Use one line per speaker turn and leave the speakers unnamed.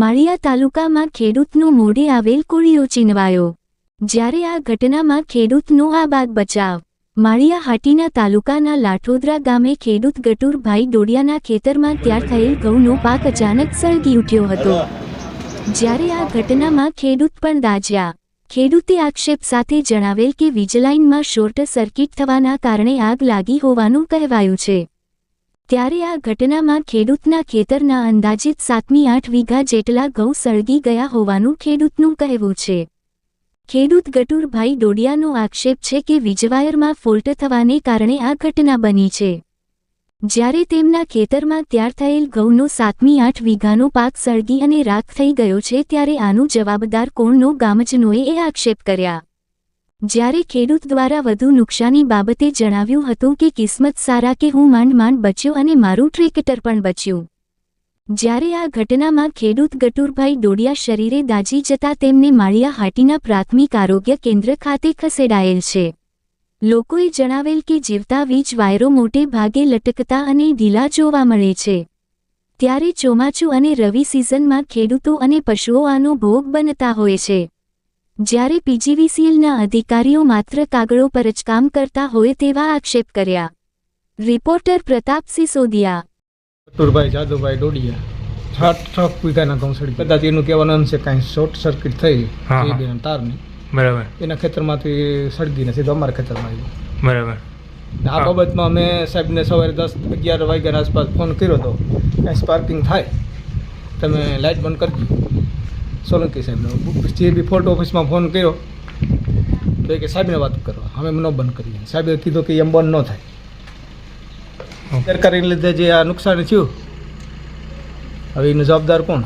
માળિયા તાલુકામાં ખેડૂતનો મોઢે આવેલ કુળિયો ચીનવાયો જ્યારે આ ઘટનામાં ખેડૂતનો આબાદ બચાવ. માળિયા હાટીના તાલુકાના લાઠોદરા ગામે ખેડૂત ગટુરભાઈ ડોડિયાના ખેતરમાં તૈયાર થયેલ ઘઉંનો પાક અચાનક સળગી ઉઠ્યો હતો. જ્યારે આ ઘટનામાં ખેડૂત પણ દાજ્યા. ખેડૂતે આક્ષેપ સાથે જણાવેલ કે વીજલાઇનમાં શોર્ટ સર્કિટ થવાના કારણે આગ લાગી હોવાનું કહેવાયું છે. ત્યારે આ ઘટનામાં ખેડૂતના ખેતરના અંદાજિત સાતમી આઠ વીઘા જેટલા ઘઉં સળગી ગયા હોવાનું ખેડૂતનું કહેવું છે. ખેડૂત ગટુરભાઈ ડોડિયાનો આક્ષેપ છે કે વીજવાયરમાં ફોલ્ટ થવાને કારણે આ ઘટના બની છે. જ્યારે તેમના ખેતરમાં તૈયાર થયેલ ઘઉંનો સાતમી આઠ વીઘાનો પાક સળગી અને રાખ થઈ ગયો છે ત્યારે આનું જવાબદાર કોણનો ગામજનોએ એ આક્ષેપ કર્યા. જ્યારે ખેડૂત દ્વારા વધુ નુકસાની બાબતે જણાવ્યું હતું કે કિસ્મત સારા કે હું માંડ માંડ બચ્યો અને મારું ટ્રેક્ટર પણ બચ્યું. જ્યારે આ ઘટનામાં ખેડૂત ગટુરભાઈ ડોડિયા શરીરે દાજી જતા તેમને માળિયા હાટીના પ્રાથમિક આરોગ્ય કેન્દ્ર ખાતે ખસેડાયેલ છે. લોકોએ જણાવેલ કે જીવતા વીજ વાયરો મોટે ભાગે લટકતા અને ઢીલા જોવા મળે છે. ત્યારે ચોમાચું અને રવિ સિઝનમાં ખેડૂતો અને પશુઓ આનો ભોગ બનતા હોય છે. જ્યારે પીજીવીસીએલના અધિકારીઓ માત્ર કાગળો પર જ કામ કરતા હોય તેવા આક્ષેપ કર્યા. રિપોર્ટર પ્રતાપ સિસોદિયા
ટુરભાઈ જાદુભાઈ ડોડિયા. સાત છ વીઘાના ઘઉં સડી કદાચ એનું કહેવાનું છે કાંઈ શોર્ટ સર્કિટ થઈ તારની.
બરાબર.
એના ખેતરમાંથી સળગીને સીધો અમારા ખેતરમાં આવ્યું.
બરાબર.
આ બાબતમાં અમે સાહેબને સવારે દસ અગિયાર વાગ્યાના આસપાસ ફોન કર્યો હતો કાંઈ સ્પાર્કિંગ થાય તમે લાઇટ બંધ કરજો. સોલંકી સાહેબનો. જે બી ફોર્ટ ઓફિસમાં ફોન કર્યો તો કે સાહેબને વાત કરવા. અમે ન બંધ કરીએ સાહેબે કીધું કે એમ બંધ ન થાય. સરકારીને લીધે જે આ નુકસાન થયું હવે એનો જવાબદાર કોણ?